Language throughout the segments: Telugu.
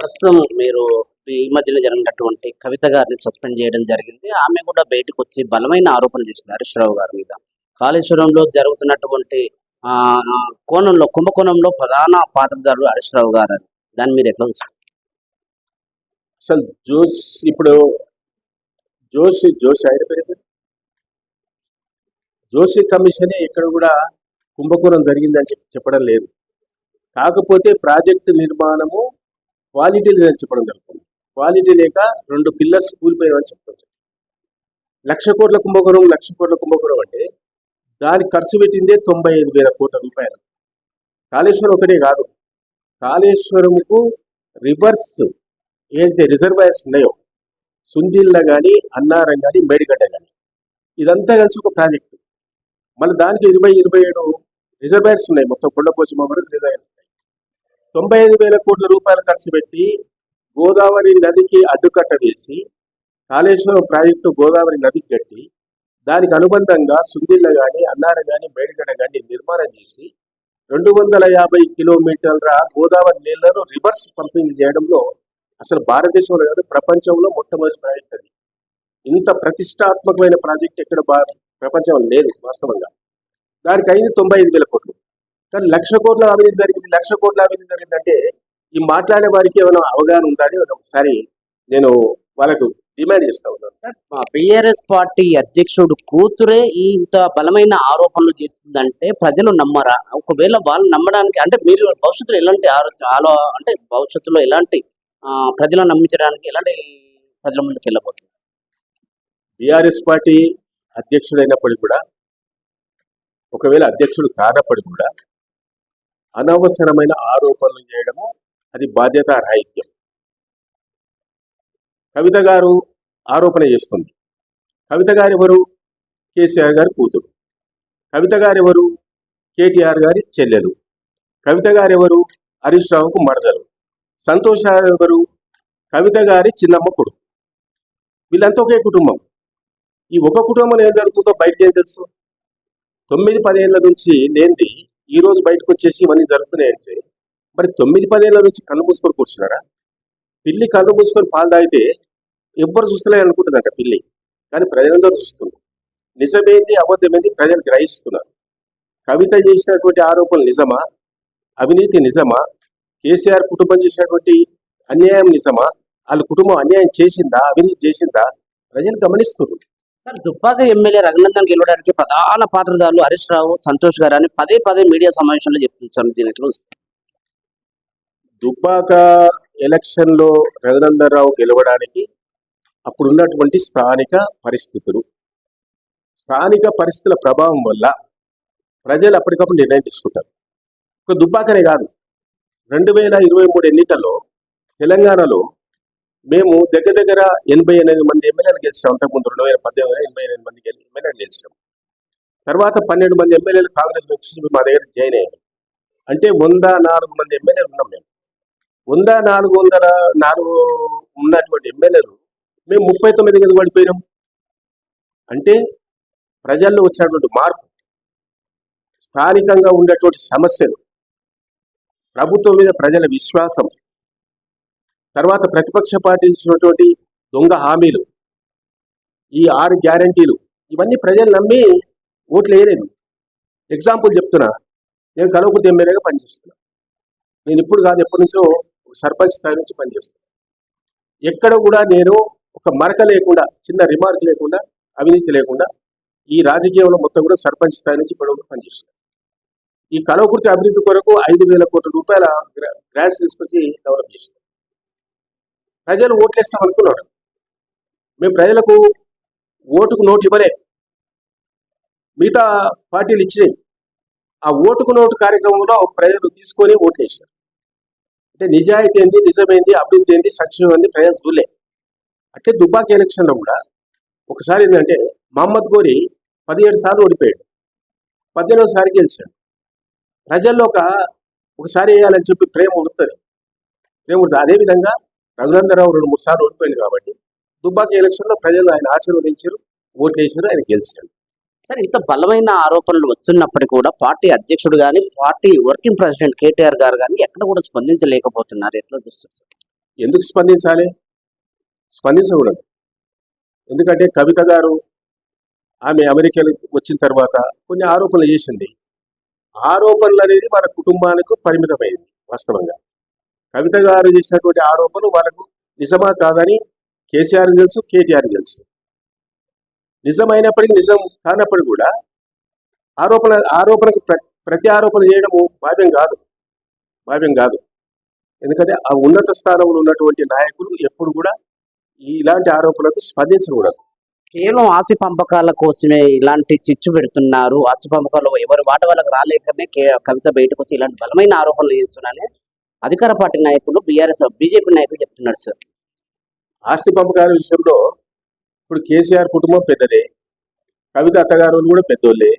ప్రస్తుతం మీరు ఈ మధ్యలో జరిగినటువంటి కవిత గారిని సస్పెండ్ చేయడం జరిగింది. ఆమె కూడా బయటకు వచ్చి బలమైన ఆరోపణలు చేసింది హరీష్ రావు గారి మీద. కాళేశ్వరంలో జరుగుతున్నటువంటి ఆ కోణంలో కుంభకోణంలో ప్రధాన పాత్రధారుడు హరీష్ రావు గారు అని. దాన్ని మీరు ఎట్లా చూస్తారు? అసలు జోష్ ఇప్పుడు జోషి జోషి ఆయన పేరు జోషి కమిషన్ ఇక్కడ కూడా కుంభకోణం జరిగిందని చెప్పి చెప్పడం లేదు. కాకపోతే ప్రాజెక్టు నిర్మాణము క్వాలిటీ లేదని చెప్పడం జరుగుతుంది. క్వాలిటీ లేక రెండు పిల్లర్స్ కూలిపోయామని చెప్తుంది. లక్ష కోట్ల కుంభకోణం లక్ష కోట్ల కుంభకోణం అంటే దానికి ఖర్చు పెట్టిందే తొంభై ఐదు వేల కోట్ల రూపాయలు. కాళేశ్వరం ఒకటే కాదు. కాళేశ్వరంకు రివర్స్ ఏంటి రిజర్వాయర్స్ ఉన్నాయో? సుందిల్ల కానీ అన్నారం కానీ మేడిగడ్డ కానీ ఇదంతా కలిసి ఒక ప్రాజెక్టు. మళ్ళీ దానికి ఇరవై ఇరవై ఏడు రిజర్వాయర్స్ ఉన్నాయి. మొత్తం కొండపోచమ్మ వరకు రిజర్వాయర్స్ ఉన్నాయి. తొంభై ఐదు వేల కోట్ల రూపాయలు ఖర్చు పెట్టి గోదావరి నదికి అడ్డుకట్ట వేసి కాళేశ్వరం ప్రాజెక్టు గోదావరి నదికి కట్టి దానికి అనుబంధంగా సుందిల్ల కానీ అన్నారం కానీ మేడిగడ కానీ నిర్మాణం చేసి రెండు వందల యాభై కిలోమీటర్ల గోదావరి నీళ్ళను రివర్స్ పంపింగ్ చేయడంలో అసలు భారతదేశంలో కాదు ప్రపంచంలో మొట్టమొదటి ప్రాజెక్ట్ అది. ఇంత ప్రతిష్టాత్మకమైన ప్రాజెక్ట్ ఎక్కడ ప్రపంచంలో లేదు వాస్తవంగా. దానికి అయింది తొంభై ఐదు వేల కోట్లు. కానీ లక్ష కోట్ల అవినీతి జరిగింది లక్ష కోట్ల అవినీతి జరిగిందంటే ఈ మాట్లాడే వారికి ఏమైనా అవగాహన ఉందా అని ఒకసారి నేను వాళ్ళకు డిమాండ్ చేస్తా ఉన్నాను. బిఆర్ఎస్ పార్టీ అధ్యక్షుడు కూతురే ఇంత బలమైన ఆరోపణలు చేస్తుందంటే ప్రజలు నమ్మరా? ఒకవేళ వాళ్ళు నమ్మడానికి అంటే మీరు భవిష్యత్తులో ఎలాంటి ఆలోచన ఆలో అంటే భవిష్యత్తులో ఎలాంటి ప్రజలను నమ్మించడానికి ఎలాంటి ప్రజల ముందుకు వెళ్ళబోతుంది బీఆర్ఎస్ పార్టీ అధ్యక్షుడైనప్పటికీ కూడా ఒకవేళ అధ్యక్షుడు కానప్పటికీ కూడా అనవసరమైన ఆరోపణలు చేయడము అది బాధ్యత రాహిత్యం. కవిత గారు ఆరోపణ చేస్తుంది. కవిత గారు ఎవరు కేసీఆర్ గారి కూతురు. కవిత గారు ఎవరు కేటీఆర్ గారి చెల్లెలు. కవిత గారు ఎవరు హరీష్ రావుకు మరదలు. సంతోష్ ఎవరు కవిత గారి చిన్నమ్మ కొడుకు. వీళ్ళంతా ఒకే కుటుంబం. ఈ ఒక కుటుంబంలో ఏం జరుగుతుందో బయటకు ఏం తెలుసు? తొమ్మిది పదేళ్ళ నుంచి లేనిది ఈ రోజు బయటకు వచ్చేసి ఇవన్నీ జరుగుతున్నాయంటే మరి తొమ్మిది పదేళ్ళ నుంచి కళ్ళు మూసుకొని కూర్చున్నారా? పిల్లి కళ్ళు మూసుకొని పాలు తాగితే ఎవ్వరు చూస్తలే అనుకుంటుందంట పిల్లి. కానీ ప్రజలందరూ చూస్తున్నారు. నిజమేంది అబద్ధమేంది ప్రజలు గ్రహిస్తున్నారు. కవిత చేసినటువంటి ఆరోపణలు నిజమా? అవినీతి నిజమా? కేసీఆర్ కుటుంబం చేసినటువంటి అన్యాయం నిజమా? వాళ్ళ కుటుంబం అన్యాయం చేసిందా? అవినీతి చేసిందా? ప్రజలు గమనిస్తున్నారు. దుబ్బాక ఎమ్మెల్యే రఘునందన్ గెలవడానికి ప్రధాన పాత్రదారులు హరీష్ రావు సంతోష్ గారు అని పదే పదే మీడియా సమావేశంలో చెప్తుంది సార్ దీని ఎట్లా దుబ్బాక ఎలక్షన్లో రఘునందన్ రావు గెలవడానికి అప్పుడున్నటువంటి స్థానిక పరిస్థితులు. స్థానిక పరిస్థితుల ప్రభావం వల్ల ప్రజలు అప్పటికప్పుడు నిర్ణయం తీసుకుంటారు. ఒక దుబ్బాకనే కాదు. రెండు వేల ఇరవై మూడు ఎన్నికల్లో తెలంగాణలో మేము దగ్గర దగ్గర ఎనభై ఎనిమిది మంది ఎమ్మెల్యేలు గెలిచినాం అంతకుముందు రెండు వేల పద్దెనిమిది ఎనభై ఎనిమిది మంది ఎమ్మెల్యేలు గెలిచాం. తర్వాత పన్నెండు మంది ఎమ్మెల్యేలు కాంగ్రెస్ వచ్చి మా దగ్గర జాయిన్ అయ్యారు. అంటే వంద నాలుగు మంది ఎమ్మెల్యేలు ఉన్నాం మేము. వంద నాలుగు వందల నాలుగు ఉన్నటువంటి ఎమ్మెల్యేలు మేము ముప్పై తొమ్మిది కింద పడిపోయినాం. అంటే ప్రజల్లో వచ్చినటువంటి మార్పు స్థానికంగా ఉండేటువంటి సమస్యలు ప్రభుత్వం మీద ప్రజల విశ్వాసం తర్వాత ప్రతిపక్ష పార్టీలు ఇచ్చినటువంటి దొంగ హామీలు ఈ ఆరు గ్యారంటీలు ఇవన్నీ ప్రజలు నమ్మి ఓట్లు వేయలేదు. ఎగ్జాంపుల్ చెప్తున్నా. నేను కలవకుర్తి ఎమ్మెల్యేగా పనిచేస్తున్నా. నేను ఇప్పుడు కాదు ఎప్పటి నుంచో ఒక సర్పంచ్ స్థాయి నుంచి పనిచేస్తున్నా. ఎక్కడ కూడా నేను ఒక మరక లేకుండా చిన్న రిమార్క్ లేకుండా అవినీతి లేకుండా ఈ రాజకీయంలో మొత్తం కూడా సర్పంచ్ స్థాయి నుంచి ఇప్పటి వరకు పనిచేస్తున్నాను ఈ కలవకుర్తి అభివృద్ధి కొరకు ఐదు వేల కోట్ల రూపాయల గ్రాంట్స్ తీసుకొచ్చి డెవలప్ చేసిన ప్రజలు ఓట్లేస్తాం అనుకున్నారు. మేము ప్రజలకు ఓటుకు నోటు ఇవ్వలే మిగతా పార్టీలు ఇచ్చినాయి. ఆ ఓటుకు నోటు కార్యక్రమంలో ప్రజలు తీసుకొని ఓట్లేసారు అంటే నిజాయితీ ఏంది నిజమైంది అభివృద్ధి ఏంది సంక్షేమం ఏంది ప్రజలు చూడలే. అంటే దుబ్బాకి ఎలక్షన్లో కూడా ఒకసారి ఏంటంటే మహమ్మద్ గోరి పదిహేడు సార్లు ఓడిపోయాడు. పద్దెనిమిదిసారి గెలిచాడు. ప్రజల్లో ఒక ఒకసారి వేయాలని చెప్పి ప్రేమ ఉడుతుంది. ప్రేమ ఉడుతుంది. అదేవిధంగా రఘునందరావు రెండు మూడు సార్లు ఓడిపోయింది కాబట్టి దుబ్బాక ఎలక్షన్లో ప్రజలు ఆయన ఆశీర్వదించారు ఓట్లు వేసారు ఆయన గెలిచాడు సార్ ఇంత బలమైన ఆరోపణలు వస్తున్నప్పటికీ కూడా పార్టీ అధ్యక్షుడు కానీ పార్టీ వర్కింగ్ ప్రెసిడెంట్ కేటీఆర్ గారు కానీ ఎక్కడ కూడా స్పందించలేకపోతున్నారు. ఎట్లా చూస్తారు సార్? ఎందుకు స్పందించాలి? స్పందించకూడదు. ఎందుకంటే కవిత గారు ఆమె అమెరికాలో వచ్చిన తర్వాత కొన్ని ఆరోపణలు చేసింది. ఆరోపణలు అనేది మన కుటుంబానికి పరిమితమైంది వాస్తవంగా. కవిత గారు చేసినటువంటి ఆరోపణలు వాళ్ళకు నిజమా కాదని కేసీఆర్ తెలుసు కేటీఆర్ తెలుసు. నిజమైనప్పటికీ నిజం కానప్పటికీ కూడా ఆరోపణ ఆరోపణకు ప్రతి ఆరోపణ చేయడము భావ్యం కాదు భావ్యం కాదు. ఎందుకంటే ఆ ఉన్నత స్థానంలో ఉన్నటువంటి నాయకులు ఎప్పుడు కూడా ఇలాంటి ఆరోపణలకు స్పందించకూడదు. కేవలం ఆస్తి పంపకాల కోసమే ఇలాంటి చిచ్చు పెడుతున్నారు. ఆస్తి పంపకాలు ఎవరు వాట వాళ్ళకి రాలేకనే కే- కవిత బయటకు వచ్చి ఇలాంటి బలమైన ఆరోపణలు చేస్తున్నానే అధికార పార్టీ నాయకులు బీఆర్ఎస్ బీజేపీ నాయకులు చెప్తున్నారు సార్. ఆస్తి పంపకాల విషయంలో ఇప్పుడు కేసీఆర్ కుటుంబం పెద్దదే. కవిత అత్తగారు కూడా పెద్దోళ్ళే.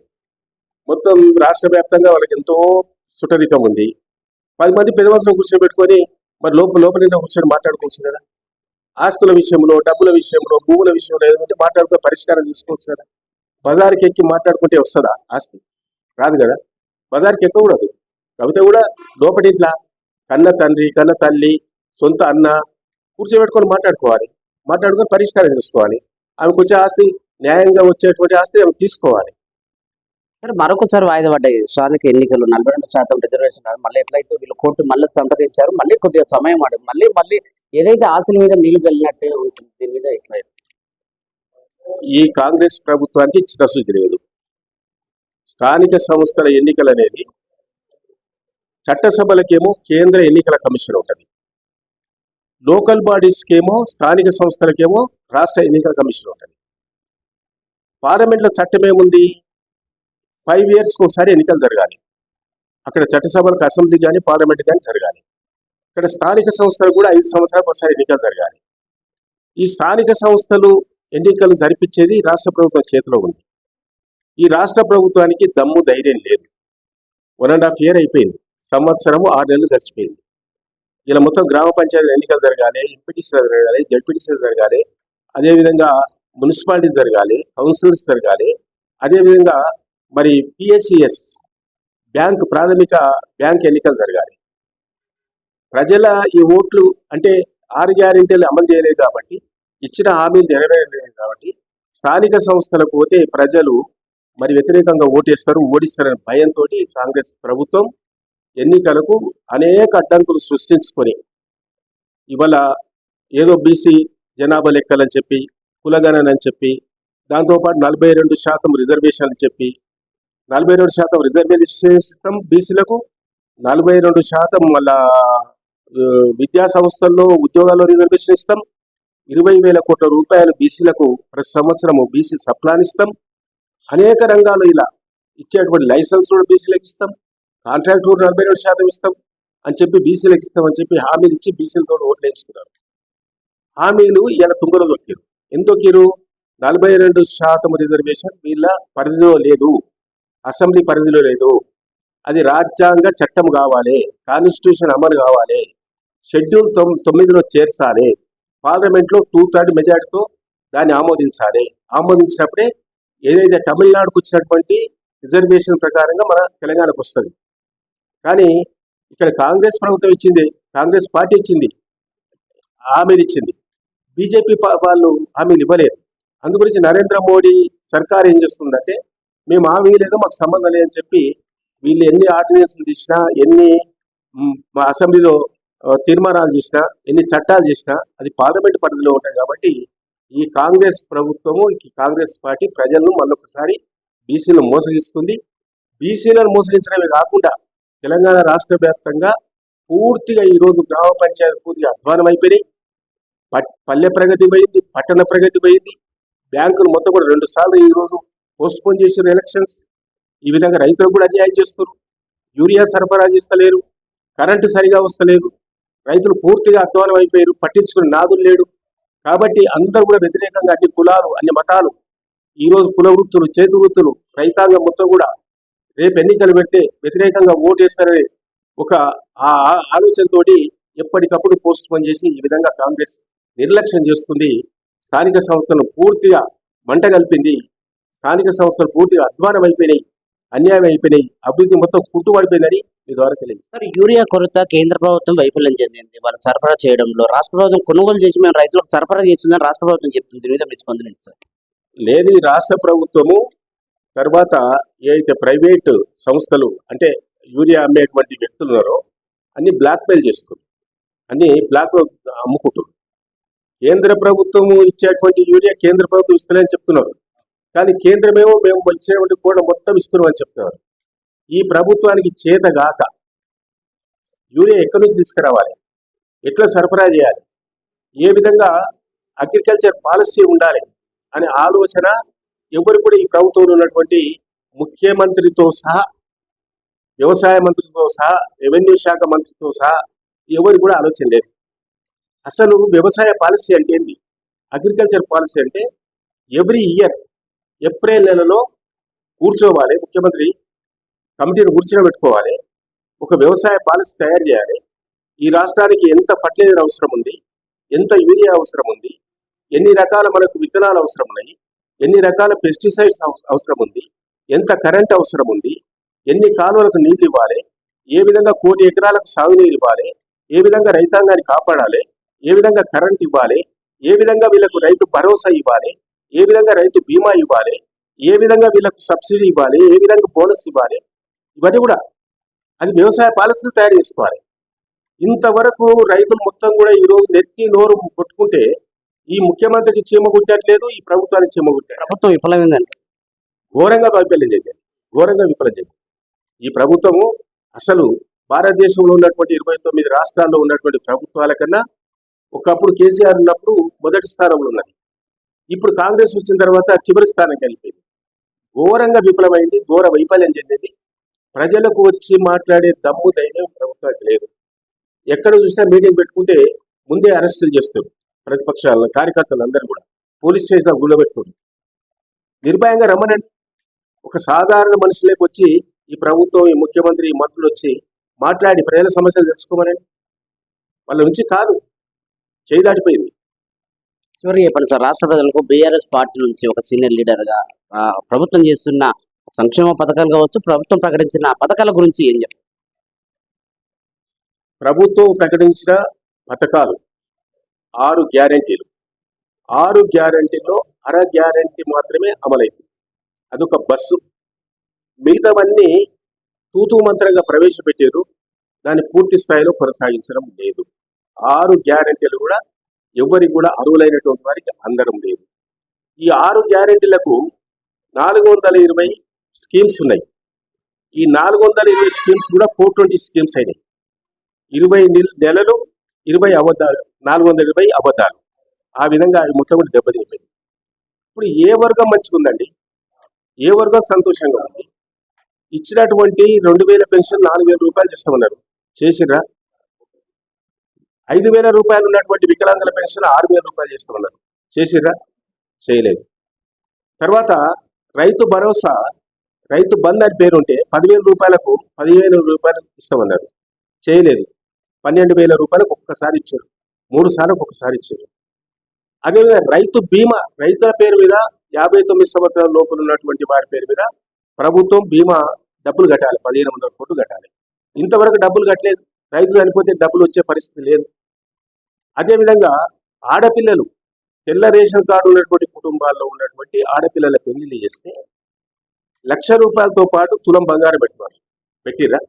మొత్తం రాష్ట్ర వ్యాప్తంగా వాళ్ళకి ఎంతో సుటరికం ఉంది. పది మంది పెద్దవలసిన కూర్చోబెట్టుకొని మరి లోపల లోపల కూర్చొని మాట్లాడుకోవచ్చు కదా. ఆస్తుల విషయంలో డబ్బుల విషయంలో భూముల విషయంలో ఏదంటే మాట్లాడుకుని పరిష్కారం తీసుకోవచ్చు కదా. బజార్కి ఎక్కి మాట్లాడుకుంటే వస్తుందా ఆస్తి? రాదు కదా. బజార్కి ఎక్కకూడదు. కవిత కూడా లోపటిట్లా కన్న తండ్రి కన్న తల్లి సొంత అన్న కూర్చోబెట్టుకొని మాట్లాడుకోవాలి. మాట్లాడుకొని పరిష్కారం చేసుకోవాలి. ఆమెకు వచ్చే ఆస్తి న్యాయంగా వచ్చేటువంటి ఆస్తి ఆమె తీసుకోవాలి. సరే మరొకసారి వాయిదా పడ్డాయి. స్థానిక ఎన్నికలు నలభై రెండు శాతం రిజర్వేషన్. మళ్ళీ ఎట్లయితే వీళ్ళు కోర్టు మళ్ళీ సంప్రదించారు మళ్ళీ కొద్దిగా సమయం పడింది మళ్ళీ మళ్ళీ ఏదైతే ఆశల మీద నీళ్ళు చల్లినట్టే ఉంటుంది దీని మీద ఎట్లా ఈ కాంగ్రెస్ ప్రభుత్వానికి చిత్తశుద్ధి లేదు. స్థానిక సంస్థల ఎన్నికలు అనేది చట్టసభలకేమో కేంద్ర ఎన్నికల కమిషన్ ఉంటుంది. లోకల్ బాడీస్కేమో స్థానిక సంస్థలకేమో రాష్ట్ర ఎన్నికల కమిషన్ ఉంటుంది. పార్లమెంట్లో చట్టం ఏముంది ఫైవ్ ఇయర్స్కి ఒకసారి ఎన్నికలు జరగాలి. అక్కడ చట్టసభలకు అసెంబ్లీ కానీ పార్లమెంట్ కానీ జరగాలి. ఇక్కడ స్థానిక సంస్థలు కూడా ఐదు సంవత్సరాలకు ఒకసారి ఎన్నికలు జరగాలి. ఈ స్థానిక సంస్థలు ఎన్నికలు జరిపించేది రాష్ట్ర ప్రభుత్వం చేతిలో ఉంది. ఈ రాష్ట్ర ప్రభుత్వానికి దమ్ము ధైర్యం లేదు. వన్ అండ్ హాఫ్ ఇయర్ అయిపోయింది. సంవత్సరము ఆరు నెలలు గడిచిపోయింది. ఇలా మొత్తం గ్రామ పంచాయతీ ఎన్నికలు జరగాలి ఎంపీటీసీ జరగాలి జడ్పీటీసీ జరగాలి అదేవిధంగా మున్సిపాలిటీ జరగాలి కౌన్సిలర్స్ జరగాలి అదేవిధంగా మరి పిఎస్సిఎస్ బ్యాంక్ ప్రాథమిక బ్యాంక్ ఎన్నికలు జరగాలి. ప్రజల ఈ ఓట్లు అంటే ఆరు గ్యారెంటీలు అమలు చేయలేదు కాబట్టి ఇచ్చిన హామీలు నెరవేరలేదు కాబట్టి స్థానిక సంస్థలకు పోతే ప్రజలు మరి వ్యతిరేకంగా ఓటేస్తారు ఓడిస్తారనే భయంతో కాంగ్రెస్ ప్రభుత్వం ఎన్నికలకు అనేక అడ్డంకులు సృష్టించుకొని ఇవాళ ఏదో బీసీ జనాభా లెక్కలని చెప్పి కులగణనని చెప్పి దాంతోపాటు నలభై రెండు శాతం రిజర్వేషన్లు చెప్పి నలభై రెండు శాతం రిజర్వేషన్ ఇస్తాం బీసీలకు నలభై రెండు శాతం మళ్ళా విద్యా సంస్థల్లో ఉద్యోగాల్లో రిజర్వేషన్ ఇస్తాం. ఇరవై వేల కోట్ల రూపాయలు బీసీలకు ప్రతి సంవత్సరము బీసీ సప్లాన్ ఇస్తాం. అనేక రంగాలు ఇలా ఇచ్చేటువంటి లైసెన్స్ కూడా బీసీలకు ఇస్తాం. కాంట్రాక్ట్ కూడా నలభై రెండు శాతం ఇస్తాం అని చెప్పి బీసీలకు ఇస్తాం అని చెప్పి హామీలు ఇచ్చి బీసీలతో ఓట్లు వేయించుకున్నారు హామీలు ఇలా తుంగలో దొక్కారు. ఎందుకు నలభై రెండు శాతం రిజర్వేషన్ వీళ్ళ పరిధిలో లేదు. అసెంబ్లీ పరిధిలో లేదు. అది రాజ్యాంగ చట్టం కావాలి కాన్స్టిట్యూషన్ అమలు కావాలి. షెడ్యూల్ తొమ్ తొమ్మిదిలో చేర్చాలి. పార్లమెంట్లో టూ థర్డ్ మెజార్టీతో దాన్ని ఆమోదించాలి. ఆమోదించినప్పుడే ఏదైతే తమిళనాడుకు వచ్చినటువంటి రిజర్వేషన్ ప్రకారంగా మన తెలంగాణకు వస్తుంది. కానీ ఇక్కడ కాంగ్రెస్ ప్రభుత్వం ఇచ్చింది కాంగ్రెస్ పార్టీ ఇచ్చింది హామీలు ఇచ్చింది. బీజేపీ వాళ్ళు హామీలు ఇవ్వలేదు. అందుగురించి నరేంద్ర మోడీ సర్కార్ ఏం చేస్తుందంటే మేము హామీ లేదు మాకు సంబంధం లేదని చెప్పి వీళ్ళు ఎన్ని ఆర్డినెన్స్లు తీసినా ఎన్ని మా అసెంబ్లీలో తీర్మానాలు చేసినా ఎన్ని చట్టాలు చేసినా అది పార్లమెంట్ పరిధిలో ఉంటాయి కాబట్టి ఈ కాంగ్రెస్ ప్రభుత్వము ఈ కాంగ్రెస్ పార్టీ ప్రజలను మళ్ళొకసారి బీసీలను మోసగిస్తుంది. బీసీలను మోసగించడమే కాకుండా తెలంగాణ రాష్ట్ర వ్యాప్తంగా పూర్తిగా ఈ రోజు గ్రామ పంచాయతీ పూర్తిగా అధ్వానం అయిపోయినాయి పట్- పల్లె ప్రగతి పోయింది పట్టణ ప్రగతి పోయింది. బ్యాంకులు మొత్తం కూడా రెండు సార్లు ఈ రోజు పోస్ట్ పోన్ చేసిన ఎలక్షన్స్. ఈ విధంగా రైతులకు కూడా అన్యాయం చేస్తారు యూరియా సరఫరా చేస్తలేరు కరెంటు సరిగా వస్తలేదు. రైతులు పూర్తిగా అధ్వానం అయిపోయారు పట్టించుకుని నాదులు లేడు. కాబట్టి అందరూ కూడా వ్యతిరేకంగా అన్ని కులాలు అన్ని మతాలు ఈరోజు కుల వృత్తులు చేతి వృత్తులు రైతాంగం మొత్తం కూడా రేపు ఎన్నికలు పెడితే వ్యతిరేకంగా ఓటేస్తారనే ఒక ఆ ఆ- ఆలోచనతోటి ఎప్పటికప్పుడు పోస్ట్ పోన్ చేసి ఈ విధంగా కాంగ్రెస్ నిర్లక్ష్యం చేస్తుంది. స్థానిక సంస్థలను పూర్తిగా మంట కలిపింది. స్థానిక సంస్థలు పూర్తిగా అధ్వానం అయిపోయినాయి. అన్యాయం అయిపోయినాయి. అభివృద్ధి మొత్తం కుట్టుబడిపోయిందని మీ ద్వారా తెలియదు సార్ యూరియా కొరత కేంద్ర ప్రభుత్వం వైఫల్యం చెందింది. వాళ్ళు సరఫరా చేయడంలో రాష్ట్ర ప్రభుత్వం కొనుగోలు చేసి మేము రైతులకు సరఫరా చేస్తుందని రాష్ట్ర ప్రభుత్వం చెప్తుంది. మీద మీ స్పందన ఏంటి సార్? లేదు రాష్ట్ర ప్రభుత్వము తర్వాత ఏదైతే ప్రైవేట్ సంస్థలు అంటే యూరియా అమ్మేటువంటి వ్యక్తులు ఉన్నారో అన్ని బ్లాక్ మెయిల్ చేస్తుంది అన్ని బ్లాక్లో అమ్ముకుంటున్నారు. కేంద్ర ప్రభుత్వము ఇచ్చేటువంటి యూరియా కేంద్ర ప్రభుత్వం ఇస్తున్నాయని చెప్తున్నారు. కానీ కేంద్రమేమో మేము ఇచ్చేటువంటి కూడా మొత్తం ఇస్తున్నామని చెప్తున్నారు. ఈ ప్రభుత్వానికి చేతగాక యూరియా ఎక్కడి నుంచి తీసుకురావాలి? ఎట్లా సరఫరా చేయాలి? ఏ విధంగా అగ్రికల్చర్ పాలసీ ఉండాలి? అనే ఆలోచన ఎవరు కూడా ఈ ప్రభుత్వంలో ఉన్నటువంటి ముఖ్యమంత్రితో సహా వ్యవసాయ మంత్రితో సహా రెవెన్యూ శాఖ మంత్రితో సహా ఎవరు కూడా ఆలోచన లేదు. అసలు వ్యవసాయ పాలసీ అంటే ఏంది? అగ్రికల్చర్ పాలసీ అంటే ఎవ్రీ ఇయర్ ఏప్రిల్ నెలలో కూర్చోవాలి ముఖ్యమంత్రి కమిటీని కూర్చోబెట్టుకోవాలి ఒక వ్యవసాయ పాలసీ తయారు చేయాలి. ఈ రాష్ట్రానికి ఎంత ఫర్టిలైజర్ అవసరం ఉంది? ఎంత యూరియా అవసరం ఉంది? ఎన్ని రకాల మనకు విత్తనాలు అవసరం ఉన్నాయి? ఎన్ని రకాల పెస్టిసైడ్స్ అవసరం ఉంది ఎంత కరెంట్ అవసరం ఉంది ఎన్ని కాలువలకు నీళ్ళు ఇవ్వాలి ఏ విధంగా కోటి ఎకరాలకు సాగునీరు ఇవ్వాలి ఏ విధంగా రైతాంగాన్ని కాపాడాలి ఏ విధంగా కరెంట్ ఇవ్వాలి ఏ విధంగా వీళ్ళకు రైతు భరోసా ఇవ్వాలి ఏ విధంగా రైతు బీమా ఇవ్వాలి ఏ విధంగా వీళ్ళకు సబ్సిడీ ఇవ్వాలి ఏ విధంగా బోనస్ ఇవ్వాలి ఇవన్నీ కూడా అది వ్యవసాయ పాలసీలు తయారు చేసుకోవాలి. ఇంతవరకు రైతులు మొత్తం కూడా ఈరోజు నెత్తి నోరు కొట్టుకుంటే ఈ ముఖ్యమంత్రికి చీమ కుట్టట్లేదు ఈ ప్రభుత్వానికి చీమ కుట్టారు ప్రభుత్వం విఫలమైందండి. ఘోరంగా వైఫల్యం చెందింది. ఘోరంగా విఫలం చెందింది. ఈ ప్రభుత్వము అసలు భారతదేశంలో ఉన్నటువంటి ఇరవై తొమ్మిది రాష్ట్రాల్లో ఉన్నటువంటి ప్రభుత్వాల కన్నా ఒకప్పుడు కేసీఆర్ ఉన్నప్పుడు మొదటి స్థానంలో ఉన్నది. ఇప్పుడు కాంగ్రెస్ వచ్చిన తర్వాత చివరి స్థానానికి వెళ్ళిపోయింది ఘోరంగా విఫలమైంది ఘోర వైఫల్యం చెందింది. ప్రజలకు వచ్చి మాట్లాడే దమ్ము ధైర్యం ప్రభుత్వానికి లేదు. ఎక్కడ చూసినా మీటింగ్ పెట్టుకుంటే ముందే అరెస్టులు చేస్తారు. ప్రతిపక్షాల కార్యకర్తలు అందరూ కూడా పోలీస్ స్టేషన్ గుల్లబెట్టుకుంటారు నిర్భయంగా రమ్మనండి ఒక సాధారణ మనుషులకు వచ్చి ఈ ప్రభుత్వం ఈ ముఖ్యమంత్రి ఈ మంత్రులు వచ్చి మాట్లాడి ప్రజల సమస్యలు తెలుసుకోమనండి వాళ్ళ నుంచి కాదు చేయి దాటిపోయింది. చివరికి చెప్పండి సార్ రాష్ట్ర ప్రజలకు బీఆర్ఎస్ పార్టీ నుంచి ఒక సీనియర్ లీడర్గా ఆ, ప్రభుత్వం చేస్తున్న సంక్షేమ పథకాలు కావచ్చు ప్రభుత్వం ప్రకటించిన పథకాల గురించి ఏం చెప్తారు ప్రభుత్వం ప్రకటించిన పథకాలు ఆరు గ్యారంటీలు. ఆరు గ్యారంటీలో అర గ్యారంటీ మాత్రమే అమలవుతుంది అదొక బస్సు. మిగతావన్నీ తూతూ మంత్రంగా ప్రవేశపెట్టారు. దాన్ని పూర్తి స్థాయిలో కొనసాగించడం లేదు. ఆరు గ్యారంటీలు కూడా ఎవరికి కూడా అర్హులైనటువంటి వారికి అందడం లేదు. ఈ ఆరు గ్యారంటీలకు నాలుగు వందల ఇరవై స్కీమ్స్ ఉన్నాయి. ఈ నాలుగు వందల ఇరవై స్కీమ్స్ కూడా ఫోర్ ట్వంటీ స్కీమ్స్ అయినాయి. ఇరవై నెలలు ఇరవై అబద్ధాలు నాలుగు వందల ఇరవై అబద్ధాలు. ఆ విధంగా అవి మొత్తం కూడా దెబ్బతినిపోయింది. ఇప్పుడు ఏ వర్గం మంచిగుందండి? ఏ వర్గం సంతోషంగా ఉంది? ఇచ్చినటువంటి రెండు వేల పెన్షన్ నాలుగు వేల రూపాయలు చేస్తామన్నారు చేసిరా ఐదు వేల రూపాయలు ఉన్నటువంటి వికలాంగుల పెన్షన్ ఆరు వేల రూపాయలు చేస్తామన్నారు చేసిర్రా? చేయలేదు. తర్వాత రైతు భరోసా రైతు బంద్ అని పేరుంటే పదివేల రూపాయలకు పదివేల రూపాయలు ఇస్తామన్నారు. చేయలేదు. పన్నెండు వేల రూపాయలకు ఒక్కసారి ఇచ్చారు. మూడు సార్లు ఒకసారి ఇచ్చారు. అదేవిధంగా రైతు బీమా రైతుల పేరు మీద యాభై తొమ్మిది సంవత్సరాల లోపల ఉన్నటువంటి వారి పేరు మీద ప్రభుత్వం బీమా డబ్బులు కట్టాలి. పదిహేను వందల కోట్లు కట్టాలి. ఇంతవరకు డబ్బులు కట్టలేదు. రైతు చనిపోతే డబ్బులు వచ్చే పరిస్థితి లేదు. అదేవిధంగా ఆడపిల్లలు తెల్ల రేషన్ కార్డు ఉన్నటువంటి కుటుంబాల్లో ఉన్నటువంటి ఆడపిల్లల పెళ్ళిళ్ళు చేస్తే లక్ష రూపాయలతో పాటు తులం బంగారం పెట్టుకోవాలి. పెట్టిరా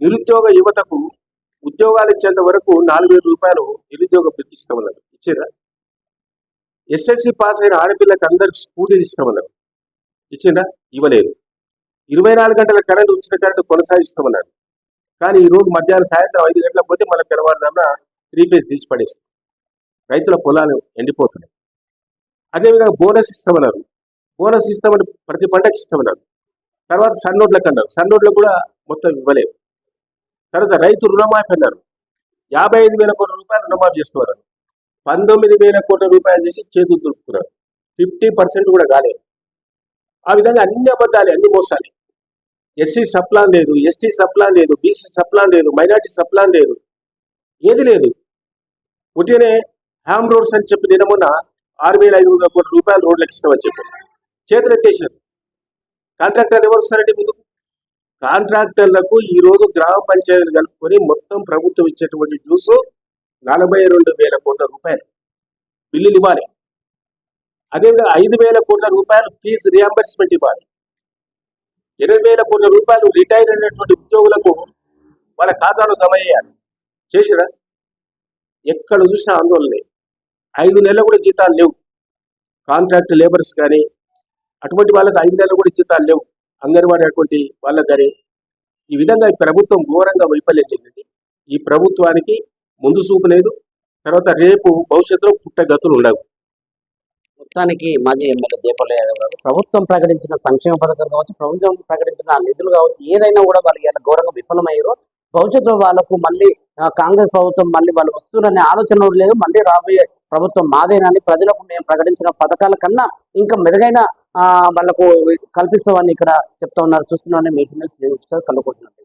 నిరుద్యోగ యువతకు ఉద్యోగాలు ఇచ్చేంత వరకు నాలుగు వేల రూపాయలు నిరుద్యోగ వృత్తి ఇస్తామన్నారు ఇచ్చారా? ఎస్ఎస్సి పాస్ అయిన ఆడపిల్లకి అందరికి స్కూటీలు ఇస్తామన్నారు ఇచ్చిందా? ఇవ్వలేదు. ఇరవై నాలుగు గంటల కరెంట్ ఉచిత కరెంట్ కొనసాగిస్తామన్నారు కానీ ఈ రోజు మధ్యాహ్నం సాయంత్రం ఐదు గంటలకు పోతే మళ్ళీ తెల్లవారుదామున త్రీ పేజ్ తీసి పడేస్తుంది రైతుల పొలాలు ఎండిపోతున్నాయి. అదేవిధంగా బోనస్ ఇస్తామన్నారు బోనస్ ఇస్తామని ప్రతి పంటకి ఇస్తామన్నారు తర్వాత సన్ రోడ్లకు అన్నారు. సన్నోట్లకు కూడా మొత్తం ఇవ్వలేదు. తర్వాత రైతు రుణమాఫీ అన్నారు. యాభై ఐదు వేల కోట్ల రూపాయలు రుణమాఫీ చేస్తున్నారు. పంతొమ్మిది వేల కోట్ల రూపాయలు చేసి చేతులు దులుపుకున్నారు. ఫిఫ్టీ పర్సెంట్ కూడా కాలేదు. ఆ విధంగా అన్ని అబద్ధాలు అన్ని మోసాలి. ఎస్సీ సప్లాన్ లేదు ఎస్టీ సప్లాన్ లేదు బీసీ సప్లాన్ లేదు మైనార్టీ సప్లాన్ లేదు ఏది లేదు. ఉట్టినే హ్యామ్ రోడ్స్ అని చెప్పి నిన్న మొన్న ఆరు వేల ఐదు వందల కోట్ల రూపాయలు రోడ్లకు ఇస్తామని చెప్పారు. చేతులు ఎత్తేసారు కాంట్రాక్టర్ ఎవరు వస్తారండి ముందు? కాంట్రాక్టర్లకు ఈ రోజు గ్రామ పంచాయతీలు కలుపుకొని మొత్తం ప్రభుత్వం ఇచ్చేటువంటి డ్యూస్ నలభై రెండు వేల కోట్ల రూపాయలు. బిల్లులు ఇవ్వాలి. అదేవిధంగా ఐదు వేల కోట్ల రూపాయలు ఫీజు రియంబర్స్మెంట్ ఇవ్వాలి. ఎనిమిది వేల కోట్ల రూపాయలు రిటైర్ అయినటువంటి ఉద్యోగులకు వాళ్ళ ఖాతాలో జమ చేయాలి. చేసిరా? ఎక్కడ చూసినా ఆందోళన. ఐదు నెలలు కూడా జీతాలు లేవు. కాంట్రాక్ట్ లేబర్స్ కానీ అటువంటి వాళ్ళకి ఐదు నెలలు కూడా జీతాలు లేవు. అంగన్వాడీ అటువంటి వాళ్ళకి కానీ ఈ విధంగా ఈ ప్రభుత్వం ఘోరంగా వైఫల్యం చెందింది. ఈ ప్రభుత్వానికి ముందు చూపు లేదు. తర్వాత రేపు భవిష్యత్తులో పుట్టగతులు ఉండవు. మొత్తానికి మాజీ ఎమ్మెల్యే జయపల్లి యాదవ్ గారు ప్రభుత్వం ప్రకటించిన సంక్షేమ పథకాలు కావచ్చు ప్రభుత్వం ప్రకటించిన నిధులు కావచ్చు ఏదైనా కూడా వాళ్ళు ఇలా ఘోరంగా విఫలమయ్యారు. భవిష్యత్తులో వాళ్ళకు మళ్ళీ కాంగ్రెస్ ప్రభుత్వం మళ్ళీ వాళ్ళు వస్తువులనే ఆలోచన లేదు. మళ్ళీ రాబోయే ప్రభుత్వం మాదేనని ప్రజలకు మేము ప్రకటించిన పథకాల కన్నా ఇంకా మెరుగైన వాళ్ళకు కల్పిస్తామని ఇక్కడ చెప్తా ఉన్నారు. చూస్తున్నారని మీకు కలుగుతున్నాయి